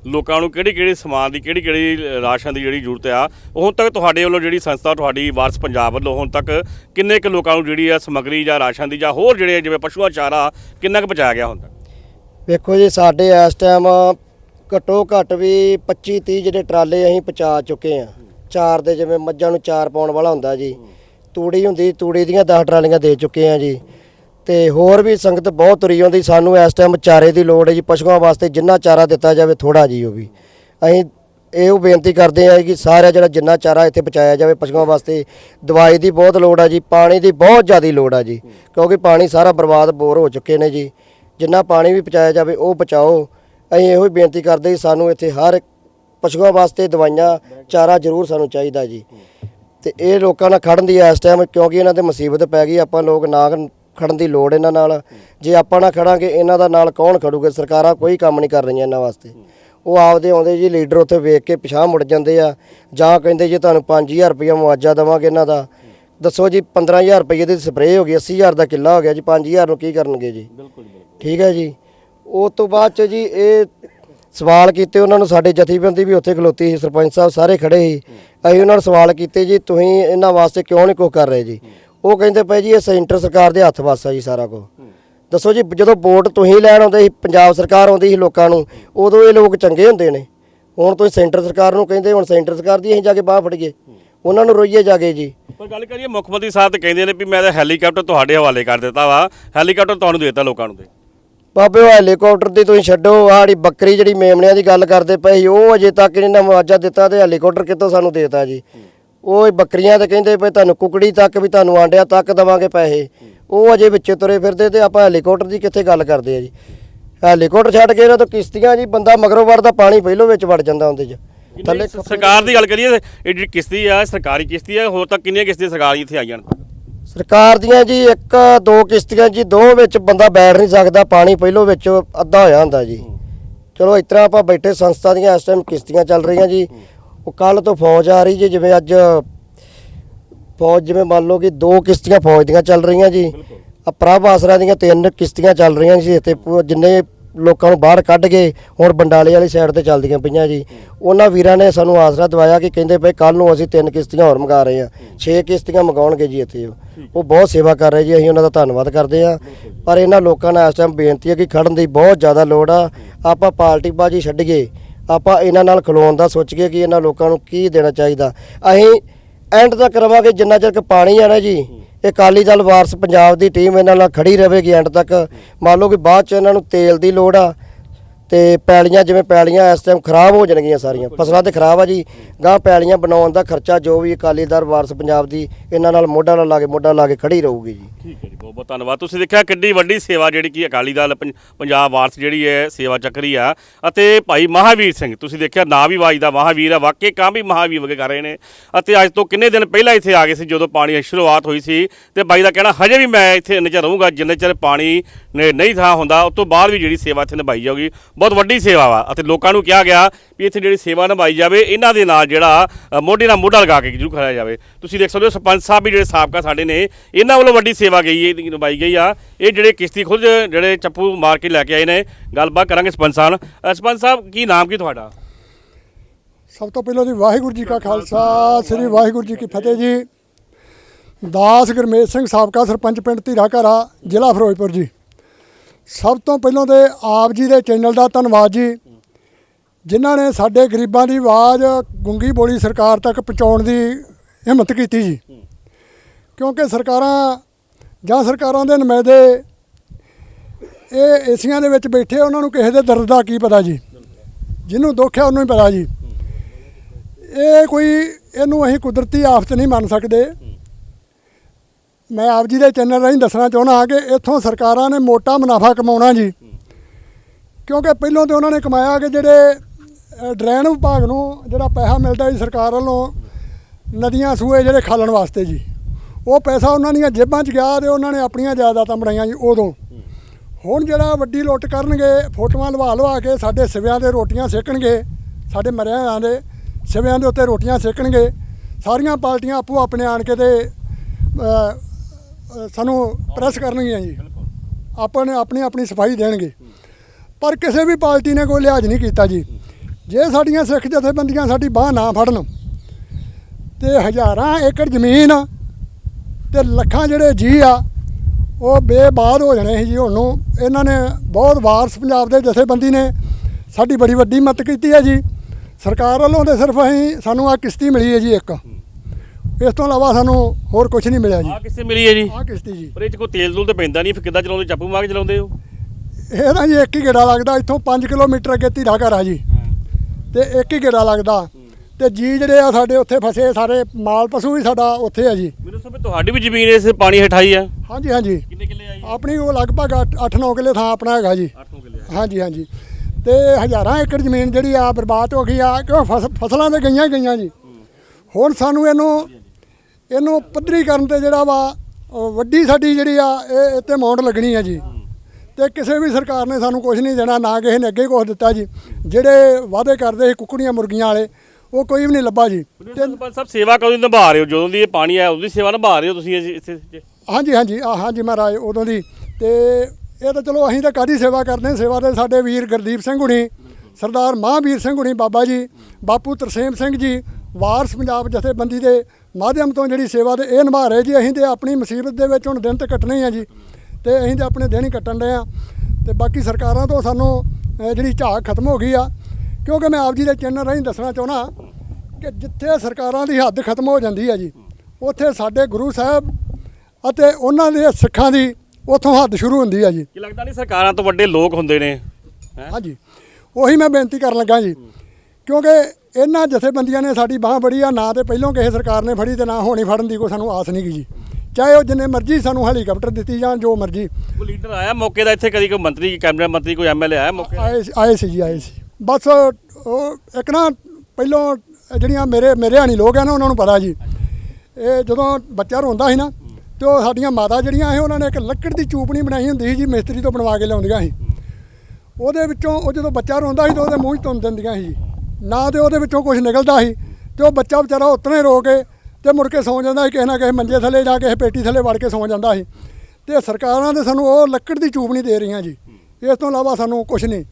ਲੋਕਾਂ ਨੂੰ ਕਿਹੜੀ ਕਿਹੜੀ ਸਮਾਨ ਦੀ ਕਿਹੜੀ ਕਿਹੜੀ ਰਾਸ਼ਨ ਦੀ ਜਿਹੜੀ ਜ਼ਰੂਰਤ ਆ ਹੁਣ ਤੱਕ ਤੁਹਾਡੇ ਵੱਲੋਂ ਜਿਹੜੀ ਸੰਸਥਾ ਤੁਹਾਡੀ ਵਾਰਸ ਪੰਜਾਬ ਵੱਲੋਂ ਹੁਣ ਤੱਕ ਕਿੰਨੇ ਕੁ ਲੋਕਾਂ ਨੂੰ ਜਿਹੜੀ ਆ ਸਮੱਗਰੀ ਜਾਂ ਰਾਸ਼ਨ ਦੀ ਜਾਂ ਹੋਰ ਜਿਹੜੇ ਜਿਵੇਂ ਪਸ਼ੂਆਂ ਚਾਰਾ ਕਿੰਨਾ ਕੁ ਪਹੁੰਚਾਇਆ ਗਿਆ ਹੁਣ ਤੱਕ? ਵੇਖੋ ਜੀ ਸਾਡੇ ਇਸ ਟਾਈਮ ਘੱਟੋ ਘੱਟ ਵੀ 25 30 ਜਿਹੜੇ ਟਰਾਲੇ ਅਸੀਂ ਪਹੁੰਚਾ ਚੁੱਕੇ ਆ ਚਾਰ ਦੇ ਜਿਵੇਂ ਮੱਝਾਂ ਨੂੰ ਚਾਰ ਪਾਉਣ ਵਾਲਾ ਹੁੰਦਾ ਜੀ। ਤੂੜੀ ਹੁੰਦੀ, ਤੂੜੀ ਦੀਆਂ 10 ਟਰਾਲੀਆਂ ਦੇ ਚੁੱਕੇ ਆ ਜੀ। ਤੇ ਹੋਰ ਵੀ ਸੰਗਤ ਬਹੁਤ ਤੁਰੀ ਆਉਂਦੀ, ਸਾਨੂੰ ਇਸ ਟਾਈਮ ਚਾਰੇ ਦੀ ਲੋੜ ਹੈ ਜੀ, ਪਸ਼ੂਆਂ ਵਾਸਤੇ ਜਿੰਨਾ ਚਾਰਾ ਦਿੱਤਾ ਜਾਵੇ ਥੋੜਾ ਜੀ ਉਹ ਵੀ। ਅਸੀਂ ਇਹ ਉਹ ਬੇਨਤੀ ਕਰਦੇ ਆ ਕਿ ਸਾਰਾ ਜਿਹੜਾ ਜਿੰਨਾ ਚਾਰਾ ਇੱਥੇ ਪਹੁੰਚਾਇਆ ਜਾਵੇ ਪਸ਼ੂਆਂ ਵਾਸਤੇ, ਦਵਾਈ ਦੀ ਬਹੁਤ ਲੋੜ ਆ ਜੀ, ਪਾਣੀ ਦੀ ਬਹੁਤ ਜ਼ਿਆਦਾ ਲੋੜ ਆ ਜੀ, ਕਿਉਂਕਿ ਪਾਣੀ ਸਾਰਾ ਬਰਬਾਦ, ਬੋਰ ਹੋ ਚੁੱਕੇ ਨੇ ਜੀ। ਜਿੰਨਾ ਪਾਣੀ ਵੀ ਪਹੁੰਚਾਇਆ ਜਾਵੇ, ਉਹ ਪਹੁੰਚਾਓ ਅਸੀਂ ਇਹੋ ਹੀ ਬੇਨਤੀ ਕਰਦੇ ਸਾਨੂੰ ਇੱਥੇ ਹਰ ਪਸ਼ੂਆਂ ਵਾਸਤੇ ਦਵਾਈਆਂ, ਚਾਰਾ ਜ਼ਰੂਰ ਸਾਨੂੰ ਚਾਹੀਦਾ ਜੀ। ਤੇ ਇਹ ਲੋਕਾਂ ਨਾਲ ਖੜਨ ਦੀ ਇਸ ਟਾਈਮ ਕਿਉਂਕਿ ਇਹਨਾਂ ਤੇ ਮੁਸੀਬਤ ਪੈ ਗਈ ਆਪਾਂ ਲੋਕ ਨਾ ਖੜਨ ਦੀ ਲੋੜ ਇਹਨਾਂ ਨਾਲ। ਜੇ ਆਪਾਂ ਨਾ ਖੜਾਂਗੇ ਇਹਨਾਂ ਦਾ ਨਾਲ ਕੌਣ ਖੜੂਗਾ? ਸਰਕਾਰਾਂ ਕੋਈ ਕੰਮ ਨਹੀਂ ਕਰ ਰਹੀਆਂ ਇਹਨਾਂ ਵਾਸਤੇ। ਉਹ ਆਪਦੇ ਆਉਂਦੇ ਜੀ ਲੀਡਰ ਉੱਥੇ ਵੇਖ ਕੇ ਪਿਛਾਹ ਮੁੜ ਜਾਂਦੇ ਆ। ਜਾਂ ਕਹਿੰਦੇ ਜੀ ਤੁਹਾਨੂੰ 5000 ਰੁਪਇਆ ਮੁਆਵਜ਼ਾ ਦੇਵਾਂਗੇ ਇਹਨਾਂ ਦਾ। ਦੱਸੋ ਜੀ 15000 ਰੁਪਏ ਦੀ ਸਪਰੇਅ ਹੋ ਗਈ 80000 ਦਾ ਕਿੱਲਾ ਹੋ ਗਿਆ ਜੀ 5000 ਨੂੰ ਕੀ ਕਰਨਗੇ ਜੀ? ਬਿਲਕੁਲ ਠੀਕ ਹੈ ਜੀ। ਉਸ ਤੋਂ ਬਾਅਦ ਚ ਜੀ ਇਹ ਸਵਾਲ ਕੀਤੇ, ਉਹਨਾਂ ਨੂੰ ਸਾਡੇ ਜਥੇਬੰਦੀ ਵੀ ਉੱਥੇ ਖਲੋਤੀ ਸੀ, ਸਰਪੰਚ ਸਾਹਿਬ ਸਾਰੇ ਖੜੇ ਸੀ। ਅਸੀਂ ਉਹਨਾਂ ਨੂੰ ਸਵਾਲ ਕੀਤੇ, ਜੀ, ਤੁਸੀਂ ਇਹਨਾਂ ਵਾਸਤੇ ਕਿਉਂ ਨਹੀਂ ਕੁਝ ਕਰ ਰਹੇ ਜੀ? ਉਹ ਕਹਿੰਦੇ ਪਏ, ਜੀ, ਇਹ ਸੈਂਟਰ ਸਰਕਾਰ ਦੇ ਹੱਥ ਵਾਸਾ ਜੀ ਸਾਰਾ ਕੁਝ ਦੱਸੋ ਜੀ, ਜਦੋਂ ਵੋਟ ਤੁਸੀਂ ਲੈਣ ਆਉਂਦੇ ਸੀ, ਪੰਜਾਬ ਸਰਕਾਰ ਆਉਂਦੀ ਸੀ ਲੋਕਾਂ ਨੂੰ, ਉਦੋਂ ਇਹ ਲੋਕ ਚੰਗੇ ਹੁੰਦੇ ਨੇ। ਹੁਣ ਤੁਸੀਂ ਸੈਂਟਰ ਸਰਕਾਰ ਨੂੰ ਕਹਿੰਦੇ, ਹੁਣ ਸੈਂਟਰ ਸਰਕਾਰ ਦੀ ਅਸੀਂ ਜਾ ਕੇ ਬਾਹ ਫੜੀਏ। ਉਹਨਾਂ ਨੂੰ ਰੋਈਏ ਜਾ ਕੇ ਜੀ। ਪਰ ਗੱਲ ਕਰੀਏ, ਮੁੱਖ ਮੰਤਰੀ ਸਾਹਿਬ ਤੇ ਕਹਿੰਦੇ ਨੇ ਵੀ ਮੈਂ ਤਾਂ ਹੈਲੀਕਾਪਟਰ ਤੁਹਾਡੇ ਹਵਾਲੇ ਕਰ ਦਿੱਤਾ ਵਾ। ਹੈਲੀਕਾਪਟਰ ਤੁਹਾਨੂੰ ਦੇ ਦਿੱਤਾ ਲੋਕਾਂ ਨੂੰ ਦੇ ਬਾਬੇ ਉਹ ਹੈਲੀਕਾਪਟਰ ਦੀ ਤੁਸੀਂ ਛੱਡੋ ਆੜੀ ਬੱਕਰੀ ਜਿਹੜੀ ਮੇਮਣਿਆਂ ਦੀ ਗੱਲ ਕਰਦੇ ਪਏ ਸੀ ਉਹ ਅਜੇ ਤੱਕ ਨਹੀਂ ਨਾ ਮੁਆਵਜ਼ਾ ਦਿੱਤਾ ਤੇ ਹੈਲੀਕਾਪਟਰ ਕਿੱਥੋਂ ਸਾਨੂੰ ਦੇਤਾ ਜੀ? ਉਹ ਬੱਕਰੀਆਂ ਤੇ ਕਹਿੰਦੇ ਪਏ ਤੁਹਾਨੂੰ ਕੁਕੜੀ ਤੱਕ ਵੀ ਤੁਹਾਨੂੰ ਆਂਡਿਆਂ ਤੱਕ ਦਵਾਂਗੇ ਪੈਸੇ। ਉਹ ਅਜੇ ਵਿੱਚੇ ਤੁਰੇ ਫਿਰਦੇ ਤੇ ਆਪਾਂ ਹੈਲੀਕਾਪਟਰ ਦੀ ਕਿੱਥੇ ਗੱਲ ਕਰਦੇ ਆ ਜੀ? ਹੈਲੀਕਾਪਟਰ ਛੱਡ ਕੇ ਇਹਨਾਂ ਤੋਂ ਕਿਸ਼ਤੀਆਂ ਜੀ ਬੰਦਾ ਮਗਰੋਂ ਵੜਦਾ ਪਾਣੀ ਪਹਿਲੋਂ ਵਿੱਚ ਵੜ ਜਾਂਦਾ ਉਹਦੇ 'ਚ। ਥੱਲੇ ਸਰਕਾਰ ਦੀ ਗੱਲ ਕਰੀਏ ਇਹ ਜਿਹੜੀ ਕਿਸ਼ਤੀ ਆ ਸਰਕਾਰੀ ਕਿਸ਼ਤੀ ਆ ਹੋਰ ਤਾਂ ਕਿੰਨੀਆਂ ਕਿਸ਼ਤੀਆਂ ਸਰਕਾਰੀ ਇੱਥੇ ਆਈਆਂ ਨੇ? ਸਰਕਾਰ ਦੀਆਂ ਜੀ ਇੱਕ ਦੋ ਕਿਸ਼ਤੀਆਂ ਜੀ ਦੋ ਵਿੱਚ ਬੰਦਾ ਬੈਠ ਨਹੀਂ ਸਕਦਾ ਪਾਣੀ ਪਹਿਲੋਂ ਵਿੱਚ ਅੱਧਾ ਹੋਇਆ ਹੁੰਦਾ ਜੀ। ਚਲੋ ਇਸ ਤਰ੍ਹਾਂ ਆਪਾਂ ਬੈਠੇ ਸੰਸਥਾ ਦੀਆਂ ਇਸ ਟਾਈਮ ਕਿਸ਼ਤੀਆਂ ਚੱਲ ਰਹੀਆਂ ਜੀ। ਉਹ ਕੱਲ ਤੋਂ ਫੌਜ ਆ ਰਹੀ ਜੀ ਜਿਵੇਂ ਅੱਜ ਫੌਜ ਜਿਵੇਂ ਮੰਨ ਲਓ ਕਿ ਦੋ ਕਿਸ਼ਤੀਆਂ ਫੌਜ ਦੀਆਂ ਚੱਲ ਰਹੀਆਂ ਜੀ। ਆ ਪ੍ਰਭ ਆਸਰਾ ਦੀਆਂ ਤਿੰਨ ਕਿਸ਼ਤੀਆਂ ਚੱਲ ਰਹੀਆਂ ਜੀ ਇੱਥੇ ਜਿੰਨੇ ਲੋਕਾਂ ਨੂੰ ਬਾਹਰ ਕੱਢ ਕੇ ਹੁਣ ਬੰਡਾਲੇ ਵਾਲੀ ਸਾਈਡ ਤੇ ਚੱਲਦੀਆਂ ਪਈਆਂ ਜੀ। ਉਹਨਾਂ ਵੀਰਾਂ ਨੇ ਸਾਨੂੰ ਆਸਰਾ ਦਵਾਇਆ ਕਿ ਕਹਿੰਦੇ ਪਏ ਕੱਲ ਨੂੰ ਅਸੀਂ ਤਿੰਨ ਕਿਸ਼ਤੀਆਂ ਹੋਰ ਮੰਗਾ ਰਹੇ ਹਾਂ। ਛੇ ਕਿਸ਼ਤੀਆਂ ਮੰਗਾਉਣਗੇ ਜੀ ਇੱਥੇ ਉਹ। ਬਹੁਤ ਸੇਵਾ ਕਰ ਰਹੇ ਜੀ, ਅਸੀਂ ਉਹਨਾਂ ਦਾ ਧੰਨਵਾਦ ਕਰਦੇ ਹਾਂ। ਪਰ ਇਹਨਾਂ ਲੋਕਾਂ ਨਾਲ ਇਸ ਟਾਈਮ ਬੇਨਤੀ ਹੈ ਕਿ ਖੜਨ ਦੀ ਬਹੁਤ ਜ਼ਿਆਦਾ ਲੋੜ ਆ। ਆਪਾਂ ਪਾਰਟੀ ਬਾਜੀ ਛੱਡੀਏ, ਆਪਾਂ ਇਹਨਾਂ ਨਾਲ ਖਲੋਣ ਦਾ ਸੋਚੀਏ ਕਿ ਇਹਨਾਂ ਲੋਕਾਂ ਨੂੰ ਕੀ ਦੇਣਾ ਚਾਹੀਦਾ। ਅਸੀਂ ਐਂਡ ਤੱਕ ਰਵਾਂਗੇ ਜਿੰਨਾ ਚਿਰ ਕਿ ਪਾਣੀ ਆ ਨਾ ਜੀ। ਇਹ ਅਕਾਲੀ ਦਲ ਵਾਰਸ ਪੰਜਾਬ ਦੀ ਟੀਮ ਇਹਨਾਂ ਨਾਲ ਖੜੀ ਰਹੇਗੀ ਐਂਡ ਤੱਕ। ਮੰਨ ਲਓ ਕਿ ਬਾਅਦ ਚ ਇਹਨਾਂ ਨੂੰ ਤੇਲ ਦੀ ਲੋੜ ਆ। ਤੇ ਪੈਲੀਆਂ ਜਿਵੇਂ ਪੈਲੀਆਂ ਇਸ ਟਾਈਮ ਖਰਾਬ ਹੋ ਜਾਣਗੀਆਂ ਸਾਰੀਆਂ। ਫਸਲਾਂ ਤੇ ਖਰਾਬ ਆ ਜੀ। ਗਾਂ ਪੈਲੀਆਂ ਬਣਾਉਣ ਦਾ ਖਰਚਾ ਜੋ ਵੀ ਅਕਾਲੀ ਦਲ ਵਾਰਸ ਪੰਜਾਬ ਦੀ ਇਹਨਾਂ ਨਾਲ ਮੋਢਾ ਨਾਲ ਲਾ ਕੇ ਮੋਢਾ ਲਾ ਕੇ ਖੜੀ ਰਹੂਗੀ ਜੀ। ਠੀਕ ਹੈ ਜੀ ਬਹੁਤ ਬਹੁਤ ਧੰਨਵਾਦ। ਤੁਸੀਂ ਦੇਖਿਆ ਕਿੰਨੀ ਵੱਡੀ ਸੇਵਾ ਜਿਹੜੀ ਕਿ ਅਕਾਲੀ ਦਲ ਪੰਜ- ਪੰਜਾਬ ਵਾਰਸ ਜਿਹੜੀ ਹੈ ਸੇਵਾ ਚੱਕ ਰਹੀ ਆ। ਅਤੇ ਭਾਈ ਮਹਾਵੀਰ ਸਿੰਘ ਤੁਸੀਂ ਦੇਖਿਆ ਨਾਂ ਵੀ ਵਾਜਦਾ ਮਹਾਵੀਰ ਆ ਵਾਕਈ ਕੰਮ ਵੀ ਮਹਾਵੀਰ ਵਗੇ ਕਰ ਰਹੇ ਨੇ। ਅਤੇ ਅੱਜ ਤੋਂ ਕਿੰਨੇ ਦਿਨ ਪਹਿਲਾਂ ਇੱਥੇ ਆ ਗਏ ਸੀ ਜਦੋਂ ਪਾਣੀ ਦੀ ਸ਼ੁਰੂਆਤ ਹੋਈ ਸੀ। ਤੇ ਬਾਈ ਦਾ ਕਹਿਣਾ ਹਜੇ ਵੀ ਮੈਂ ਇੱਥੇ ਇੰਨੇ ਚਿਰ ਰਹੂੰਗਾ ਜਿੰਨੇ ਚਿਰ ਪਾਣੀ ਨੇ ਨਹੀਂ ਥਾ ਹੁੰਦਾ ਉਸ ਤੋਂ ਬਾਅਦ ਵੀ ਜਿਹੜੀ ਸੇਵਾ ਇੱਥੇ ਨਿਭਾਈ ਜਾਊਗੀ। ਬਹੁਤ ਵੱਡੀ ਸੇਵਾ ਵਾ ਅਤੇ ਲੋਕਾਂ ਨੂੰ ਕਿਹਾ ਗਿਆ ਵੀ ਇੱਥੇ ਜਿਹੜੀ ਸੇਵਾ ਨਿਭਾਈ ਜਾਵੇ, ਇਹਨਾਂ ਦੇ ਨਾਲ ਜਿਹੜਾ ਮੋਢੇ ਨਾਲ ਮੋਢਾ ਲਗਾ ਕੇ ਜਰੂਰ ਖੜਿਆ ਜਾਵੇ। ਤੁਸੀਂ ਦੇਖ ਸਕਦੇ ਹੋ ਸਰਪੰਚ ਸਾਹਿਬ ਵੀ ਜਿਹੜੇ ਸਾਬਕਾ ਸਾਡੇ ਨੇ, ਇਹਨਾਂ ਵੱਲੋਂ ਵੱਡੀ ਸੇਵਾ ਗਈ ਹੈ ਨਿਭਾਈ ਗਈ ਆ। ਇਹ ਜਿਹੜੇ ਕਿਸ਼ਤੀ ਖੁਦ ਜਿਹੜੇ ਚੱਪੂ ਮਾਰ ਕੇ ਲੈ ਕੇ ਆਏ ਨੇ, ਗੱਲਬਾਤ ਕਰਾਂਗੇ ਸਰਪੰਚ ਸਾਹਿਬ ਸਰਪੰਚ ਸਾਹਿਬ, ਕੀ ਨਾਮ ਕੀ ਤੁਹਾਡਾ? ਸਭ ਤੋਂ ਪਹਿਲਾਂ ਜੀ ਵਾਹਿਗੁਰੂ ਜੀ ਕਾ ਖਾਲਸਾ, ਸ੍ਰੀ ਵਾਹਿਗੁਰੂ ਜੀ ਕੀ ਫਤਿਹ ਜੀ। ਦਾਸ ਗੁਰਮੇਜ ਸਿੰਘ, ਸਾਬਕਾ ਸਰਪੰਚ ਪਿੰਡ ਧੀਰਾ ਘਰਾ ਜ਼ਿਲ੍ਹਾ ਫਿਰੋਜ਼ਪੁਰ ਜੀ। ਸਭ ਤੋਂ ਪਹਿਲਾਂ ਤੇ ਆਪ ਜੀ ਦੇ ਚੈਨਲ ਦਾ ਧੰਨਵਾਦ ਜੀ, ਜਿਨ੍ਹਾਂ ਨੇ ਸਾਡੇ ਗਰੀਬਾਂ ਦੀ ਆਵਾਜ਼, ਗੁੰਗੀ ਬੋਲੀ ਸਰਕਾਰ ਤੱਕ ਪਹੁੰਚਾਉਣ ਦੀ ਹਿੰਮਤ ਕੀਤੀ ਜੀ। ਕਿਉਂਕਿ ਸਰਕਾਰਾਂ ਜਾਂ ਸਰਕਾਰਾਂ ਦੇ ਨੁਮਾਇੰਦੇ ਇਹ ਏਸੀਆਂ ਦੇ ਵਿੱਚ ਬੈਠੇ, ਉਹਨਾਂ ਨੂੰ ਕਿਸੇ ਦੇ ਦਰਦ ਦਾ ਕੀ ਪਤਾ ਜੀ? ਜਿਹਨੂੰ ਦੁੱਖ ਹੈ ਉਹਨੂੰ ਹੀ ਪਤਾ ਜੀ। ਇਹ ਕੋਈ, ਇਹਨੂੰ ਅਸੀਂ ਕੁਦਰਤੀ ਆਫਤ ਨਹੀਂ ਮੰਨ ਸਕਦੇ। ਮੈਂ ਆਪ ਜੀ ਦੇ ਚੈਨਲ ਰਾਹੀਂ ਦੱਸਣਾ ਚਾਹੁੰਦਾ ਹਾਂ ਕਿ ਇੱਥੋਂ ਸਰਕਾਰਾਂ ਨੇ ਮੋਟਾ ਮੁਨਾਫਾ ਕਮਾਉਣਾ ਜੀ। ਕਿਉਂਕਿ ਪਹਿਲਾਂ ਤੇ ਉਹਨਾਂ ਨੇ ਕਮਾਇਆ ਕਿ ਜਿਹੜੇ ਅ, ਡਰੇਨ ਵਿਭਾਗ ਨੂੰ ਜਿਹੜਾ ਪੈਸਾ ਮਿਲਦਾ ਜੀ ਸਰਕਾਰ ਵੱਲੋਂ ਨਦੀਆਂ ਸੂਏ ਜਿਹੜੇ ਖਾਲਣ ਵਾਸਤੇ ਜੀ ਉਹ ਪੈਸਾ ਉਹਨਾਂ ਦੀਆਂ ਜੇਬਾਂ 'ਚ ਗਿਆ ਤੇ ਉਹਨਾਂ ਨੇ ਆਪਣੀਆਂ ਜਾਇਦਾਦਾਂ ਬਣਾਈਆਂ ਜੀ ਉਦੋਂ। ਹੁਣ ਜਿਹੜਾ ਵੱਡੀ ਲੁੱਟ ਕਰਨਗੇ ਫੋਟੋਆਂ ਲਵਾ ਲਵਾ ਕੇ ਸਾਡੇ ਸਿਵਿਆਂ ਦੇ ਰੋਟੀਆਂ ਸੇਕਣਗੇ ਸਾਡੇ ਮਰਿਆਂ ਦੇ ਸਿਵਿਆਂ ਦੇ ਉੱਤੇ ਰੋਟੀਆਂ ਸੇਕਣਗੇ ਸਾਰੀਆਂ ਪਾਰਟੀਆਂ ਆਪੋ ਆਪਣੇ ਆਣ ਕੇ ਤੇ ਅ, ਸਾਨੂੰ ਪ੍ਰੈਸ ਕਰਨਗੀਆਂ ਜੀ। ਆਪਣੇ ਆਪਣੀ ਆਪਣੀ ਸਫ਼ਾਈ ਦੇਣਗੇ। ਪਰ ਕਿਸੇ ਵੀ ਪਾਰਟੀ ਨੇ ਕੋਈ ਲਿਹਾਜ਼ ਨਹੀਂ ਕੀਤਾ ਜੀ। ਜੇ ਸਾਡੀਆਂ ਸਿੱਖ ਜਥੇਬੰਦੀਆਂ ਸਾਡੀ ਬਾਹ ਨਾ ਫੜਨ ਤੇ ਹਜ਼ਾਰਾਂ ਏਕੜ ਜ਼ਮੀਨ ਤੇ ਲੱਖਾਂ ਜਿਹੜੇ ਜੀ ਆ ਉਹ ਬੇਬਾਦ ਹੋ ਜਾਣੇ ਸੀ ਜੀ ਹੁਣ ਨੂੰ। ਇਹਨਾਂ ਨੇ ਬਹੁਤ ਵਾਰਸ ਪੰਜਾਬ ਦੇ ਜਥੇਬੰਦੀ ਨੇ ਸਾਡੀ ਬੜੀ ਵੱਡੀ ਮਦਦ ਕੀਤੀ ਹੈ ਜੀ। ਸਰਕਾਰ ਵੱਲੋਂ ਤੇ ਸਿਰਫ ਅਸੀਂ ਸਾਨੂੰ ਆ ਕਿਸ਼ਤੀ ਮਿਲੀ ਹੈ ਜੀ ਇੱਕ। ਇਸ ਤੋਂ ਇਲਾਵਾ ਸਾਨੂੰ ਹੋਰ ਕੁਝ ਨਹੀਂ ਮਿਲਿਆ ਜੀ। ਆ ਕਿਸੇ ਮਿਲੀ ਹੈ ਜੀ? ਆ ਕਿਸ਼ਤੀ ਜੀ। ਪਰ ਇਹ ਚ ਕੋਈ ਤੇਲ ਦੂਲ ਤੇ ਪੈਂਦਾ ਨਹੀਂ ਫਿਰ ਕਿੱਦਾਂ ਚਲਾਉਂਦੇ? ਚਾਪੂ ਮਾਰ ਕੇ ਚਲਾਉਂਦੇ ਹੋ? ਇਹ ਨਾ ਜੀ ਇੱਕ ਹੀ ਗੇੜਾ ਲੱਗਦਾ ਇੱਥੋਂ 5 ਕਿਲੋਮੀਟਰ ਅੱਗੇ ਧੀਰਾ ਘਰ ਆ ਜੀ। ਤੇ ਇੱਕ ਹੀ ਗੇੜਾ ਲੱਗਦਾ। ਤੇ ਜੀ ਜਿਹੜੇ ਆ ਸਾਡੇ ਉੱਥੇ ਫਸੇ ਸਾਰੇ ਮਾਲ ਪਸ਼ੂ ਵੀ ਸਾਡਾ ਉੱਥੇ ਆ ਜੀ। ਮੈਨੂੰ ਸਭ ਤੁਹਾਡੀ ਵੀ ਜ਼ਮੀਨ ਇਸ ਪਾਣੀ ਹੇਠਾਈ ਆ। ਹਾਂਜੀ ਹਾਂਜੀ। ਕਿੰਨੇ ਕਿੱਲੇ ਆ ਜੀ? ਆਪਣੀ ਉਹ ਲਗਭਗ 8-9 ਕਿੱਲੇ ਥਾਂ ਆਪਣਾ ਹੈਗਾ ਜੀ। 8 ਕਿੱਲੇ ਹਾਂਜੀ ਹਾਂਜੀ। ਤੇ ਹਜ਼ਾਰਾਂ ਏਕੜ ਜ਼ਮੀਨ ਜਿਹੜੀ ਆ ਬਰਬਾਦ ਹੋ ਗਈ ਆ ਕਿਉਂ ਫਸ- ਫਸਲਾਂ ਤੇ ਗਈਆਂ ਗਈਆਂ ਜੀ। ਹੁਣ ਸਾਨੂੰ ਇਹਨੂੰ ਇਹਨੂੰ ਪੱਧਰੀ ਕਰਨ ਤੇ ਜਿਹੜਾ ਵਾ ਉਹ ਵੱਡੀ ਸਾਡੀ ਜਿਹੜੀ ਆ ਇਹ ਤੇ ਅਮਾਉਂਟ ਲੱਗਣੀ ਆ ਜੀ। ਤੇ ਕਿਸੇ ਵੀ ਸਰਕਾਰ ਨੇ ਸਾਨੂੰ ਕੁਝ ਨਹੀਂ ਦੇਣਾ ਨਾ ਕਿਸੇ ਨੇ ਅੱਗੇ ਕੁਝ ਦਿੱਤਾ ਜੀ। ਜਿਹੜੇ ਵਾਅਦੇ ਕਰਦੇ ਸੀ ਕੁੱਕੜੀਆਂ ਮੁਰਗੀਆਂ ਵਾਲੇ ਉਹ ਕੋਈ ਵੀ ਨਹੀਂ ਲੱਭਾ ਜੀ। ਤੇ ਸਰਪੰਚ ਸਾਹਿਬ ਸੇਵਾ ਕਦੋਂ ਦੀ ਨਿਭਾ ਰਹੇ ਹੋ? ਜਦੋਂ ਦੀ ਇਹ ਪਾਣੀ ਆਇਆ ਉਦੋਂ ਦੀ ਸੇਵਾ ਨਿਭਾ ਰਹੇ ਹੋ ਤੁਸੀਂ ਇੱਥੇ ਇੱਥੇ? ਹਾਂਜੀ ਹਾਂਜੀ ਆ ਹਾਂਜੀ ਮਹਾਰਾਜ ਉਦੋਂ ਦੀ। ਤੇ ਇਹ ਤਾਂ ਚਲੋ ਅਸੀਂ ਤਾਂ ਕਾਦੀ ਸੇਵਾ ਕਰਦੇ ਹਾਂ? ਸੇਵਾ ਦੇ ਸਾਡੇ ਵੀਰ ਗੁਰਦੀਪ ਸਿੰਘ ਹੁਣੀ ਸਰਦਾਰ ਮਹਾਂਵੀਰ ਸਿੰਘ ਹੁਣੀ ਬਾਬਾ ਜੀ ਬਾਪੂ ਤਰਸੇਮ ਸਿੰਘ ਜੀ ਵਾਰਸ ਪੰਜਾਬ ਜਥੇਬੰਦੀ ਦੇ ਮਾਧਿਅਮ ਤੋਂ ਜਿਹੜੀ ਸੇਵਾ ਦੇ ਇਹ ਨਿਭਾ ਰਹੇ ਜੀ ਅਸੀਂ ਤੇ ਆਪਣੀ ਮੁਸੀਬਤ ਦੇ ਵਿੱਚ ਹੁਣ ਦਿਨ ਤੇ ਕੱਟਣੇ ਆ ਜੀ ਤੇ ਅਸੀਂ ਤੇ ਆਪਣੇ ਦਿਨ ਹੀ ਕੱਟਣ ਰਹੇ ਆ। ਤੇ ਬਾਕੀ ਸਰਕਾਰਾਂ ਤੋਂ ਸਾਨੂੰ ਜਿਹੜੀ ਝਾਕ ਖਤਮ ਹੋ ਗਈ ਆ ਕਿਉਂਕਿ ਮੈਂ ਆਪ ਜੀ ਦੇ ਚੈਨਲ ਰਾਹੀਂ ਦੱਸਣਾ ਚਾਹੁੰਦਾ ਕਿ ਜਿੱਥੇ ਸਰਕਾਰਾਂ ਦੀ ਹੱਦ ਖਤਮ ਹੋ ਜਾਂਦੀ ਹੈ ਜੀ ਉੱਥੇ ਸਾਡੇ ਗੁਰੂ ਸਾਹਿਬ ਅਤੇ ਉਹਨਾਂ ਦੇ ਸਿੱਖਾਂ ਦੀ ਉੱਥੋਂ ਹੱਦ ਸ਼ੁਰੂ ਹੁੰਦੀ ਹੈ ਜੀ। ਕੀ ਲੱਗਦਾ ਨਹੀਂ ਸਰਕਾਰਾਂ ਤੋਂ ਵੱਡੇ ਲੋਕ ਹੁੰਦੇ ਨੇ? ਹਾਂਜੀ। ਉਹੀ ਮੈਂ ਬੇਨਤੀ ਕਰਨ ਲੱਗਾ ਜੀ ਕਿਉਂਕਿ ਇਹਨਾਂ ਜਥੇਬੰਦੀਆਂ ਨੇ ਸਾਡੀ ਬਾਹ ਫੜੀ ਆ ਨਾ ਤੇ ਪਹਿਲੋਂ ਕਿਸੇ ਸਰਕਾਰ ਨੇ ਫੜੀ ਤੇ ਨਾ ਹੋਣੀ ਫੜਨ ਦੀ ਕੋਈ ਸਾਨੂੰ ਆਸ ਨਹੀਂ ਗੀ ਜੀ। ਚਾਹੇ ਉਹ ਜਿੰਨੇ ਮਰਜ਼ੀ ਸਾਨੂੰ ਹੈਲੀਕਾਪਟਰ ਦਿੱਤੀ ਜਾਣ ਜੋ ਮਰਜ਼ੀ। ਕੋਈ ਲੀਡਰ ਆਇਆ ਮੌਕੇ ਦਾ ਇੱਥੇ ਕਦੀ ਕੋਈ ਮੰਤਰੀ ਕੈਬਨਿਟ ਮੰਤਰੀ ਕੋਈ ਐਮਐਲਏ ਆਇਆ ਮੌਕੇ? ਆਏ ਆਏ ਸੀ ਜੀ ਆਏ ਸੀ। ਬਸ ਉਹ ਇੱਕ ਨਾ ਪਹਿਲੋਂ ਜਿਹੜੀਆਂ ਮੇਰੇ ਮੇਰੇ ਹਾਣੀ ਲੋਕ ਆ ਨਾ ਉਹਨਾਂ ਨੂੰ ਪਤਾ ਜੀ। ਇਹ ਜਦੋਂ ਬੱਚਾ ਰੋਂਦਾ ਸੀ ਨਾ ਤੇ ਉਹ ਸਾਡੀਆਂ ਮਾਤਾ ਜਿਹੜੀਆਂ ਸੀ ਉਹਨਾਂ ਨੇ ਇੱਕ ਲੱਕੜ ਦੀ ਚੂਪਣੀ ਬਣਾਈ ਹੁੰਦੀ ਸੀ ਜੀ ਮਿਸਤਰੀ ਤੋਂ ਬਣਵਾ ਕੇ ਲਿਆਉਂਦੀਆਂ ਸੀ। ਉਹਦੇ ਵਿੱਚੋਂ ਉਹ ਜਦੋਂ ਬੱਚਾ ਰੋਂਦਾ ਸੀ ਤਾਂ ਉਹਦੇ ਮੂੰਹ 'ਚ ਤੁੰਨ ਦਿੰਦੀਆਂ ਸੀ ਜੀ। ਨਾ ਤੇ ਉਹਦੇ ਵਿੱਚੋਂ ਕੁਝ ਨਿਕਲਦਾ ਸੀ ਤੇ ਉਹ ਬੱਚਾ ਵਿਚਾਰਾ ਉਤਨੇ ਰੋ ਕੇ ਤੇ ਮੁੜ ਕੇ ਸੌਂ ਜਾਂਦਾ ਸੀ ਕਿਸੇ ਨਾ ਕਿਸੇ ਮੰਜੇ ਥੱਲੇ ਜਾ ਕੇ ਪੇਟੀ ਥੱਲੇ ਵੜ ਕੇ ਸੌਂ ਜਾਂਦਾ ਸੀ। ਤੇ ਸਰਕਾਰਾਂ ਤੇ ਸਾਨੂੰ ਉਹ ਲੱਕੜ ਦੀ ਚੂਪ ਨਹੀਂ ਦੇ ਰਹੀਆਂ ਜੀ। ਇਸ ਤੋਂ ਇਲਾਵਾ ਸਾਨੂੰ ਕੁਝ ਨਹੀਂ।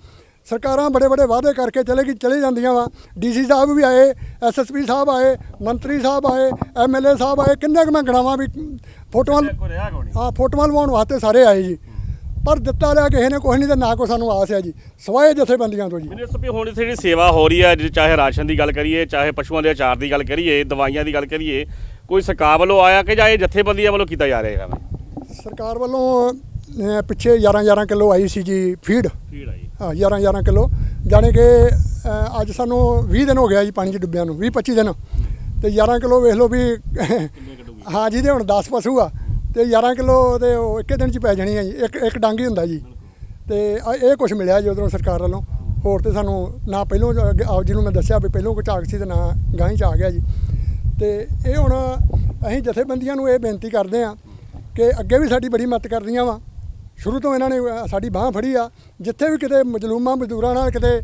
ਸਰਕਾਰਾਂ ਬੜੇ ਬੜੇ ਵਾਅਦੇ ਕਰਕੇ ਚਲੇ ਗਈ ਚਲੇ ਜਾਂਦੀਆਂ ਵਾ। ਡੀਸੀ ਸਾਹਿਬ ਵੀ ਆਏ ਐਸਐਸਪੀ ਸਾਹਿਬ ਆਏ ਮੰਤਰੀ ਸਾਹਿਬ ਆਏ ਐਮਐਲਏ ਸਾਹਿਬ ਆਏ ਕਿੰਨੇ ਕੁ ਮੈਂ ਗਣਾਵਾਂ ਵੀ ਫੋਟੋਆਂ ਹਾਂ ਫੋਟੋਆਂ ਲਵਾਉਣ ਵਾਸਤੇ ਸਾਰੇ ਆਏ ਜੀ। ਪਰ ਦਿੱਤਾ ਲਿਆ ਕਿਸੇ ਨੇ ਕੁਝ ਨਹੀਂ ਤੇ ਨਾ ਕੋ ਸਾਨੂੰ ਆਸ ਹੈ ਜੀ। ਸਵਾਏ ਜਥੇਬੰਦੀਆਂ ਤੋਂ ਜੀ। ਮੈਨੂੰ ਇਸ ਵੀ ਹੁਣ ਇੱਥੇ ਜਿਹੜੀ ਸੇਵਾ ਹੋ ਰਹੀ ਹੈ ਜੇ ਚਾਹੇ ਰਾਸ਼ਨ ਦੀ ਗੱਲ ਕਰੀਏ ਚਾਹੇ ਪਸ਼ੂਆਂ ਦੇ ਅਚਾਰ ਦੀ ਗੱਲ ਕਰੀਏ ਦਵਾਈਆਂ ਦੀ ਗੱਲ ਕਰੀਏ ਕੋਈ ਸਰਕਾਰ ਵੱਲੋਂ ਆਇਆ ਕਿ ਜਾਂ ਇਹ ਜਥੇਬੰਦੀਆਂ ਵੱਲੋਂ ਕੀਤਾ ਜਾ ਰਿਹਾ ਹੈ? ਸਰਕਾਰ ਵੱਲੋਂ ਪਿੱਛੇ 11 11 ਕਿਲੋ ਆਈ ਸੀ ਜੀ ਫੀਡ। ਭੀੜ ਆਈ। ਹਾਂ 11 11 ਕਿਲੋ। ਜਾਣੀ ਕਿ ਅੱਜ ਸਾਨੂੰ 20 ਦਿਨ ਹੋ ਗਿਆ ਜੀ ਪਾਣੀ 'ਚ ਡੁੱਬਿਆਂ ਨੂੰ 20 25 ਦਿਨ। ਤੇ 11 ਕਿਲੋ ਵੇਖ ਲਓ ਵੀ ਹਾਂ ਜਿਹਦੇ ਹੁਣ 10 ਪਸ਼ੂ ਆ ਤੇ 11 ਕਿਲੋ ਤੇ ਉਹ ਇੱਕੇ ਦਿਨ 'ਚ ਪੈ ਜਾਣੀ ਹੈ ਜੀ। ਇੱਕ ਇੱਕ ਡੰਗ ਹੀ ਹੁੰਦਾ ਜੀ। ਤੇ ਆ ਇਹ ਕੁਝ ਮਿਲਿਆ ਜੀ ਉਧਰੋਂ ਸਰਕਾਰ ਵੱਲੋਂ। ਹੋਰ ਤੇ ਸਾਨੂੰ ਨਾ ਪਹਿਲੋਂ ਆਪ ਜੀ ਨੂੰ ਮੈਂ ਦੱਸਿਆ ਵੀ ਪਹਿਲੋਂ ਕੋਈ ਝਾਕ ਸੀ ਤੇ ਨਾ ਗਾਂ ਚ ਆ ਗਿਆ ਜੀ। ਤੇ ਇਹ ਹੁਣ ਅਸੀਂ ਜਥੇਬੰਦੀਆਂ ਨੂੰ ਇਹ ਬੇਨਤੀ ਕਰਦੇ ਆ ਕਿ ਅੱਗੇ ਵੀ ਸਾਡੀ ਬੜੀ ਮਦਦ ਕਰਦੀਆਂ ਵਾ। ਸ਼ੁਰੂ ਤੋਂ ਇਹਨਾਂ ਨੇ ਸਾਡੀ ਬਾਹ ਫੜੀ ਆ। ਜਿੱਥੇ ਵੀ ਕਿਤੇ ਮਜਲੂਮਾਂ ਮਜ਼ਦੂਰਾਂ ਨਾਲ ਕਿਤੇ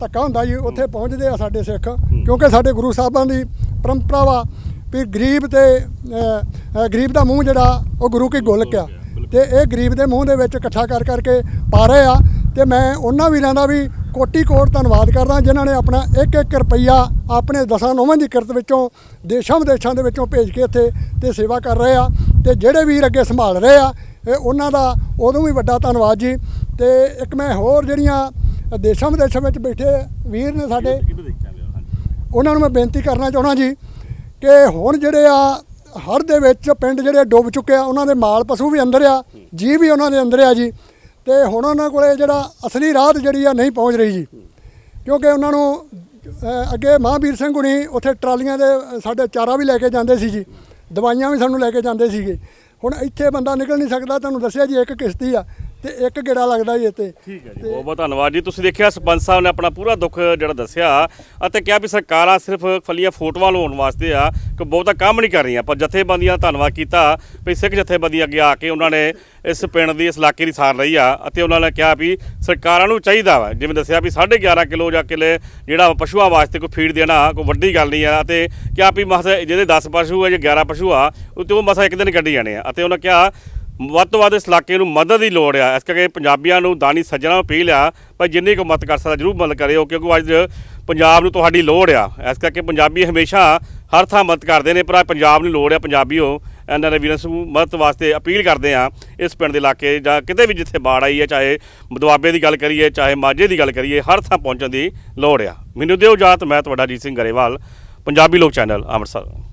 ਧੱਕਾ ਹੁੰਦਾ ਜੀ ਉੱਥੇ ਪਹੁੰਚਦੇ ਆ ਸਾਡੇ ਸਿੱਖ। ਕਿਉਂਕਿ ਸਾਡੇ ਗੁਰੂ ਸਾਹਿਬਾਂ ਦੀ ਪਰੰਪਰਾ ਵਾ ਵੀ ਗਰੀਬ ਤੇ ਗਰੀਬ ਦਾ ਮੂੰਹ ਜਿਹੜਾ ਉਹ ਗੁਰੂ ਕੀ ਗੋਲਕ ਆ ਤੇ ਇਹ ਗਰੀਬ ਦੇ ਮੂੰਹ ਦੇ ਵਿੱਚ ਇਕੱਠਾ ਕਰ ਕਰਕੇ ਪਾ ਰਹੇ ਆ। ਤੇ ਮੈਂ ਉਹਨਾਂ ਵੀਰਾਂ ਦਾ ਵੀ ਕੋਟੀ ਕੋਟ ਧੰਨਵਾਦ ਕਰਦਾ ਜਿਨ੍ਹਾਂ ਨੇ ਆਪਣਾ ਇੱਕ ਇੱਕ ਰੁਪਈਆ ਆਪਣੇ ਦਸਾਂ ਨੌਵਾਂ ਦੀ ਕਿਰਤ ਵਿੱਚੋਂ ਦੇਸ਼ਾਂ ਵਿਦੇਸ਼ਾਂ ਦੇ ਵਿੱਚੋਂ ਭੇਜ ਕੇ ਇੱਥੇ ਤੇ ਸੇਵਾ ਕਰ ਰਹੇ ਆ। ਤੇ ਜਿਹੜੇ ਵੀਰ ਅੱਗੇ ਸੰਭਾਲ ਰਹੇ ਆ ਇਹ ਉਹਨਾਂ ਦਾ ਉਦੋਂ ਵੀ ਵੱਡਾ ਧੰਨਵਾਦ ਜੀ। ਤੇ ਇੱਕ ਮੈਂ ਹੋਰ ਜਿਹੜੀਆਂ ਦੇਸ਼ਾਂ ਵਿਦੇਸ਼ਾਂ ਵਿੱਚ ਬੈਠੇ ਵੀਰ ਨੇ ਸਾਡੇ ਉਹਨਾਂ ਨੂੰ ਮੈਂ ਬੇਨਤੀ ਕਰਨਾ ਚਾਹਣਾ ਜੀ ਕਿ ਹੁਣ ਜਿਹੜੇ ਆ, ਹੜ੍ਹ ਦੇ ਵਿੱਚ ਪਿੰਡ ਜਿਹੜੇ ਡੁੱਬ ਚੁੱਕੇ ਆ, ਉਹਨਾਂ ਦੇ ਮਾਲ ਪਸ਼ੂ ਵੀ ਅੰਦਰ ਆ ਜੀ ਵੀ ਉਹਨਾਂ ਦੇ ਅੰਦਰ ਆ ਜੀ। ਤੇ ਹੁਣ ਉਹਨਾਂ ਕੋਲੇ ਜਿਹੜਾ ਅਸਲੀ ਰਾਹਤ ਜਿਹੜੀ ਆ ਨਹੀਂ ਪਹੁੰਚ ਰਹੀ ਜੀ। ਕਿਉਂਕਿ ਉਹਨਾਂ ਨੂੰ ਅੱਗੇ ਮਹਾਂਵੀਰ ਸਿੰਘ ਹੁਣੀ ਉੱਥੇ ਟਰਾਲੀਆਂ ਦੇ, ਸਾਡੇ ਚਾਰਾ ਵੀ ਲੈ ਕੇ ਜਾਂਦੇ ਸੀ ਜੀ। ਦਵਾਈਆਂ ਵੀ ਸਾਨੂੰ ਲੈ ਕੇ ਜਾਂਦੇ ਸੀਗੇ। ਹੁਣ ਇੱਥੇ ਬੰਦਾ ਨਿਕਲ ਨਹੀਂ ਸਕਦਾ, ਤੁਹਾਨੂੰ ਦੱਸਿਆ ਜੀ, ਇੱਕ ਕਿਸ਼ਤੀ ਆ। ਤੇ ਇੱਕ ਗੇੜਾ ਲੱਗਦਾ ਜੀ ਇੱਥੇ। ਠੀਕ ਹੈ ਜੀ ਬਹੁਤ ਬਹੁਤ ਧੰਨਵਾਦ ਜੀ। ਤੁਸੀਂ ਦੇਖਿਆ ਸਰਪੰਚ ਸਾਹਿਬ ਨੇ ਆਪਣਾ ਪੂਰਾ ਦੁੱਖ ਜਿਹੜਾ ਦੱਸਿਆ ਅਤੇ ਕਿਹਾ ਵੀ ਸਰਕਾਰਾਂ ਸਿਰਫ ਫਲੀਆਂ ਫੋਟੋਆਂ ਲਾਉਣ ਵਾਸਤੇ ਆ ਕਿ ਬਹੁਤਾ ਕੰਮ ਨਹੀਂ ਕਰ ਰਹੀਆਂ। ਪਰ ਜਥੇਬੰਦੀਆਂ ਦਾ ਧੰਨਵਾਦ ਕੀਤਾ ਵੀ ਸਿੱਖ ਜਥੇਬੰਦੀ ਅੱਗੇ ਆ ਕੇ ਉਹਨਾਂ ਨੇ ਇਸ ਪਿੰਡ ਦੀ ਇਸ ਇਲਾਕੇ ਦੀ ਸਾਰ ਲਈ ਆ ਅਤੇ ਉਹਨਾਂ ਨੇ ਕਿਹਾ ਵੀ ਸਰਕਾਰਾਂ ਨੂੰ ਚਾਹੀਦਾ ਵਾ। ਜਿਵੇਂ ਦੱਸਿਆ ਵੀ 11.5 ਕਿਲੋ ਜਾਂ ਕਿਲੇ ਜਿਹੜਾ ਪਸ਼ੂਆਂ ਵਾਸਤੇ ਕੋਈ ਫੀਡ ਦੇਣਾ ਕੋਈ ਵੱਡੀ ਗੱਲ ਨਹੀਂ ਆ ਅਤੇ ਕਿਹਾ ਵੀ ਮਸਾ ਜਿਹਦੇ 10 ਪਸ਼ੂ ਆ ਜਾਂ 11 ਪਸ਼ੂ ਆ ਉਹ ਤੇ ਉਹ ਮਸਾ ਇੱਕ ਦਿਨ ਕੱਢੀ ਜਾਣੇ ਆ। ਅਤੇ ਉਹਨਾਂ ਕਿਹਾ ਵੱਧ ਤੋਂ ਵੱਧ ਇਸ ਇਲਾਕੇ ਨੂੰ ਮਦਦ ਦੀ ਲੋੜ ਆ। ਇਸ ਕਰਕੇ ਪੰਜਾਬੀਆਂ ਨੂੰ ਦਾਨੀ ਸੱਜਣਾ ਨੂੰ ਅਪੀਲ ਆ ਭਾਈ ਜਿੰਨੀ ਕੁ ਮਦਦ ਕਰ ਸਕਦਾ ਜਰੂਰ ਮਦਦ ਕਰਿਓ, ਕਿਉਂਕਿ ਅੱਜ ਪੰਜਾਬ ਨੂੰ ਤੁਹਾਡੀ ਲੋੜ ਆ। ਇਸ ਕਰਕੇ ਪੰਜਾਬੀ ਹਮੇਸ਼ਾ ਹਰ ਥਾਂ ਮਦਦ ਕਰਦੇ ਨੇ, ਪਰ ਪੰਜਾਬ ਨੂੰ ਲੋੜ ਆ ਪੰਜਾਬੀਓ। ਇਹਨਾਂ ਦੇ ਵੀਰਾਂ ਨੂੰ ਮਦਦ ਵਾਸਤੇ ਅਪੀਲ ਕਰਦੇ ਆ ਇਸ ਪਿੰਡ ਦੇ ਇਲਾਕੇ ਜਾਂ ਕਿਤੇ ਵੀ ਜਿੱਥੇ ਬਾੜ ਆਈ ਹੈ ਚਾਹੇ ਦੁਆਬੇ ਦੀ ਗੱਲ ਕਰੀਏ, ਚਾਹੇ ਮਾਝੇ ਦੀ ਗੱਲ ਕਰੀਏ, ਹਰ ਥਾਂ ਪਹੁੰਚਣ ਦੀ ਲੋੜ ਆ। ਮੈਨੂੰ ਦਿਓ ਇਜਾਜ਼ਤ, ਮੈਂ ਤੁਹਾਡਾ ਜੀਤ ਸਿੰਘ ਗਰੇਵਾਲ, ਪੰਜਾਬੀ ਲੋਕ ਚੈਨਲ, ਅੰਮ੍ਰਿਤਸਰ।